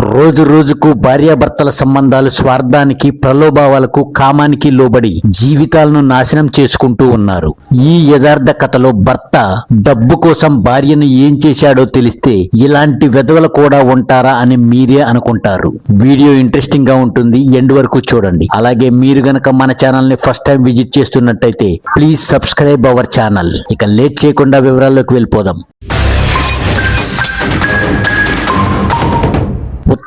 రోజు రోజుకు భార్యాభర్తల సంబంధాలు స్వార్థానికి ప్రలోభావాలకు కామానికి లోబడి జీవితాలను నాశనం చేసుకుంటూ ఉన్నారు. ఈ యథార్థ కథలో భర్త డబ్బు కోసం భార్యను ఏం చేశాడో తెలిస్తే ఇలాంటి వెధవలు కూడా ఉంటారా అని మీరే అనుకుంటారు. వీడియో ఇంట్రెస్టింగ్గా ఉంటుంది. ఎండ్ వరకు చూడండి. అలాగే మీరు గనక మన ఛానల్ని ఫస్ట్ టైం విజిట్ చేస్తున్నట్టయితే ప్లీజ్ సబ్స్క్రైబ్ అవర్ ఛానల్. ఇక లేట్ చేయకుండా వివరాల్లోకి వెళ్ళిపోదాం.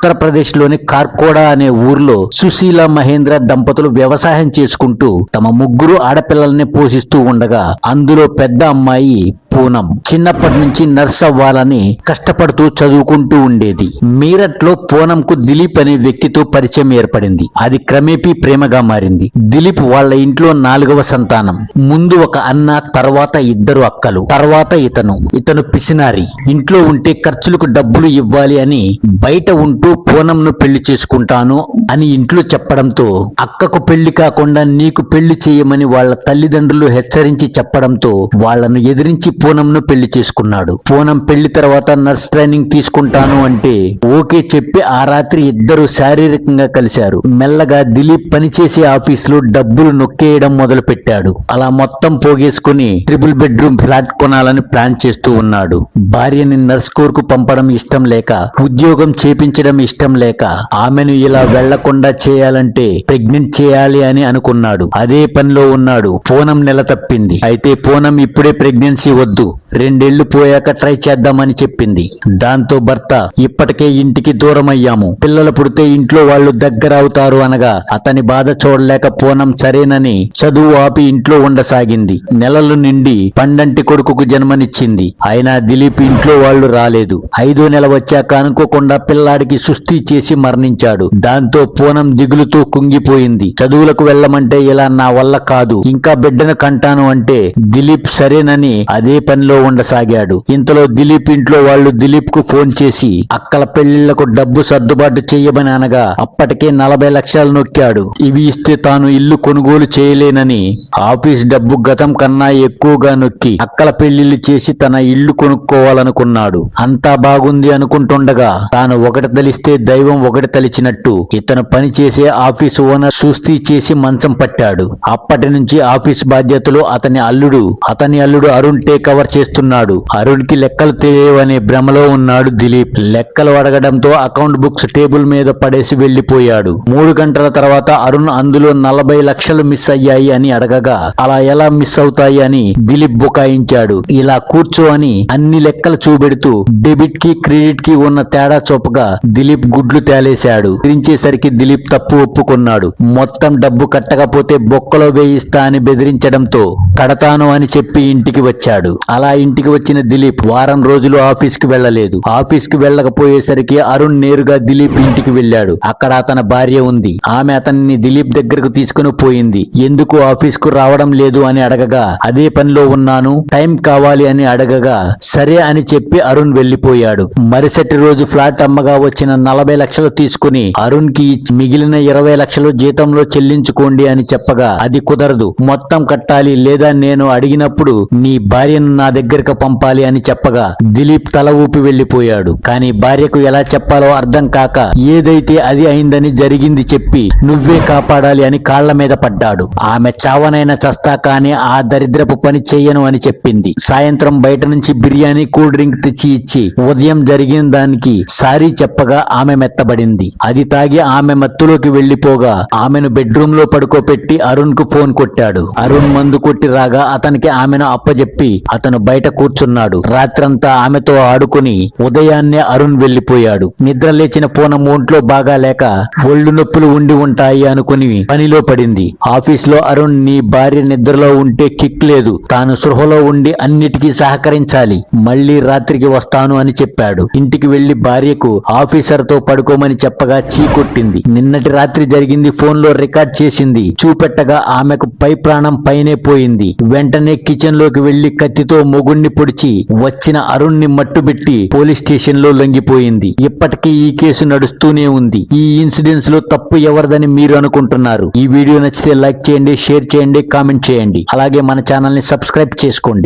ఉత్తరప్రదేశ్లోని కార్కోడా అనే ఊర్లో సుశీల మహేంద్ర దంపతులు వ్యవసాయం చేసుకుంటూ తమ ముగ్గురు ఆడపిల్లల్ని పోషిస్తూ ఉండగా అందులో పెద్ద అమ్మాయి పూనం. చిన్నప్పటి నుంచి నర్స్ అవ్వాలని కష్టపడుతూ చదువుకుంటూ ఉండేది. మీరట్లో పూనంకు దిలీప్ అనే వ్యక్తితో పరిచయం ఏర్పడింది. అది క్రమేపీ ప్రేమగా మారింది. దిలీప్ వాళ్ళ ఇంట్లో నాలుగవ సంతానం. ముందు ఒక అన్న తర్వాత ఇద్దరు అక్కలు తర్వాత ఇతను. ఇతను పిసినారి. ఇంట్లో ఉంటే ఖర్చులకు డబ్బులు ఇవ్వాలి అని బయట ఉంటూ పూనంను పెళ్ళి చేసుకుంటాను అని ఇంట్లో చెప్పడంతో అక్కకు పెళ్ళి కాకుండా నీకు పెళ్ళి చేయమని వాళ్ళ తల్లిదండ్రులు హెచ్చరించి చెప్పడంతో వాళ్ళను ఎదిరించి పూనంను పెళ్ళి చేసుకున్నాడు. పూనం పెళ్ళి తర్వాత నర్స్ ట్రైనింగ్ తీసుకుంటాను అంటే ఓకే చెప్పి ఆ రాత్రి ఇద్దరు శారీరకంగా కలిశారు. మెల్లగా దిలీప్ పనిచేసే ఆఫీసులో డబ్బులు నొక్కేయడం మొదలు పెట్టాడు అలా మొత్తం పోగేసుకుని ట్రిపుల్ బెడ్రూమ్ ఫ్లాట్ కొనాలని ప్లాన్ చేస్తూ ఉన్నాడు. భార్యని నర్స్ కోర్కు పంపడం ఇష్టం లేక ఉద్యోగం చేపించడం ఇష్టం లేక ఆమెను ఇలా వెళ్ళకుండా చేయాలంటే ప్రెగ్నెంట్ చేయాలి అని అనుకున్నాడు. అదే పనిలో ఉన్నాడు. పూనం నెల తప్పింది. అయితే పూనం ఇప్పుడే ప్రెగ్నెన్సీ వద్దు. రెండేళ్ళు పోయాక ట్రై చేద్దామని చెప్పింది. దాంతో భర్త ఇప్పటికే ఇంటికి దూరం అయ్యాము పిల్లలు పుడితే ఇంట్లో వాళ్ళు దగ్గర అవుతారు అనగా అతని బాధ చూడలేక పూనం సరేనని చదువు ఆపి ఇంట్లో ఉండసాగింది. నెలలు నిండి పండంటి కొడుకుకు జన్మనిచ్చింది. అయినా దిలీప్ ఇంట్లో వాళ్ళు రాలేదు. ఐదో నెల వచ్చాక అనుకోకుండా పిల్లాడికి సుస్థి చేసి మరణించాడు. దాంతో పూనం దిగులుతో కుంగిపోయింది. చదువులకు వెళ్ళమంటే ఇలా నా వల్ల కాదు. ఇంకా బిడ్డను కంటాను అంటే దిలీప్ సరేనని అదే పనిలో ఉండసాగాడు. ఇంతలో దిలీప్ ఇంట్లో వాళ్ళు దిలీప్కు ఫోన్ చేసి అక్కల పెళ్ళిళ్ళకు డబ్బు సర్దుబాటు చేయమని అనగా అప్పటికే నలభై లక్షలు నొక్కాడు. ఇవి ఇస్తే తాను ఇల్లు కొనుగోలు చేయలేనని ఆఫీస్ డబ్బు గతం కన్నా ఎక్కువగా నొక్కి అక్కల పెళ్ళిళ్ళు చేసి తన ఇల్లు కొనుక్కోవాలనుకున్నాడు. అంతా బాగుంది అనుకుంటుండగా తాను ఒకటి తలిస్తే దైవం ఒకటి తలిచినట్టు ఇతను పనిచేసే ఆఫీసు ఓనర్ సుస్థి చేసి మంచం పట్టాడు. అప్పటి నుంచి ఆఫీస్ బాధ్యతలు అతని అల్లుడు అతని అల్లుడు అరుణ్ టేక్ రికవర్ చేస్తున్నాడు. అరుణ్కి లెక్కలు తెలియవనే భ్రమలో ఉన్నాడు దిలీప్. లెక్కలు అడగడంతో అకౌంట్ బుక్స్ టేబుల్ మీద పడేసి వెళ్ళిపోయాడు మూడు గంటల తర్వాత అరుణ్ అందులో నలభై లక్షలు మిస్ అయ్యాయి అని అడగగా అలా ఎలా మిస్ అవుతాయి? అని దిలీప్ బుకాయించాడు. ఇలా కూర్చో అని అన్ని లెక్కలు చూపెడుతూ డెబిట్కి క్రెడిట్కి ఉన్న తేడా చూపగా దిలీప్ గుడ్లు తేలేశాడు. బెదిరించేసరికి దిలీప్ తప్పు ఒప్పుకున్నాడు. మొత్తం డబ్బు కట్టకపోతే బొక్కలో వేయిస్తా అని బెదిరించడంతో కడతాను అని చెప్పి ఇంటికి వచ్చాడు. అలా ఇంటికి వచ్చిన దిలీప్ వారం రోజులు ఆఫీస్కి వెళ్ళలేదు ఆఫీస్కి వెళ్ళకపోయేసరికి అరుణ్ నేరుగా దిలీప్ ఇంటికి వెళ్ళాడు. అక్కడ అతని భార్య ఉంది. ఆమె అతన్ని దిలీప్ దగ్గరకు తీసుకుని పోయింది. ఎందుకు ఆఫీస్కు రావడం లేదు అని అడగగా అదే పనిలో ఉన్నాను. టైం కావాలి అని అడగగా సరే అని చెప్పి అరుణ్ వెళ్ళిపోయాడు మరుసటి రోజు ఫ్లాట్ అమ్మగా వచ్చిన నలభై లక్షలు తీసుకుని అరుణ్కి మిగిలిన ఇరవై లక్షలు జీతంలో చెల్లించుకోండి అని చెప్పగా అది కుదరదు. మొత్తం కట్టాలి. లేదా నేను అడిగినప్పుడు నీ భార్యను నా దగ్గరకు పంపాలి అని చెప్పగా దిలీప్ తల ఊపి వెళ్ళిపోయాడు కానీ భార్యకు ఎలా చెప్పాలో అర్థం కాక ఏదైతే అది అయిందని జరిగింది చెప్పి నువ్వే కాపాడాలి అని కాళ్ళ మీద పడ్డాడు. ఆమె చావనైనా చస్తా కానీ ఆ దరిద్రపు పని చెయ్యను అని చెప్పింది. సాయంత్రం బయట నుంచి బిర్యానీ కూల్ డ్రింక్ తెచ్చి ఇచ్చి ఉదయం జరిగిన దానికి సారీ చెప్పగా ఆమె మెత్తబడింది. అది తాగి ఆమె మత్తులోకి వెళ్ళిపోగా ఆమెను బెడ్రూమ్లో పడుకోపెట్టి అరుణ్కు ఫోన్ కొట్టాడు. అరుణ్ మందు కొట్టి రాగా అతనికి ఆమెను అప్పజెప్పి అతను బయట కూర్చున్నాడు. రాత్రంతా ఆమెతో ఆడుకుని ఉదయాన్నే అరుణ్ వెళ్ళిపోయాడు నిద్ర లేచిన పూనం ఒంట్లో బాగా లేక ఒళ్ళు నొప్పులు ఉండి ఉంటాయి అనుకుని పనిలో పడింది. ఆఫీసులో అరుణ్ నీ భార్య నిద్రలో ఉంటే కిక్ లేదు. తాను సృహలో ఉండి అన్నిటికీ సహకరించాలి. మళ్ళీ రాత్రికి వస్తాను అని చెప్పాడు. ఇంటికి వెళ్ళి భార్యకు ఆఫీసర్తో పడుకోమని చెప్పగా చీ కొట్టింది నిన్నటి రాత్రి జరిగింది ఫోన్లో రికార్డ్ చేసింది. చూపెట్టగా ఆమెకు పై ప్రాణం పైనే పోయింది. వెంటనే కిచెన్లోకి వెళ్ళి కత్తితో మొగుణ్ణి పొడిచి వచ్చిన అరుణ్ని మట్టుబెట్టి పోలీస్ స్టేషన్లో లొంగిపోయింది. ఇప్పటికీ ఈ కేసు నడుస్తూనే ఉంది. ఈ ఇన్సిడెంట్స్లో తప్పు ఎవరిదని మీరు అనుకుంటున్నారు. ఈ వీడియో నచ్చితే లైక్ చేయండి షేర్ చేయండి కామెంట్ చేయండి. అలాగే మన ఛానల్ని సబ్స్క్రైబ్ చేసుకోండి.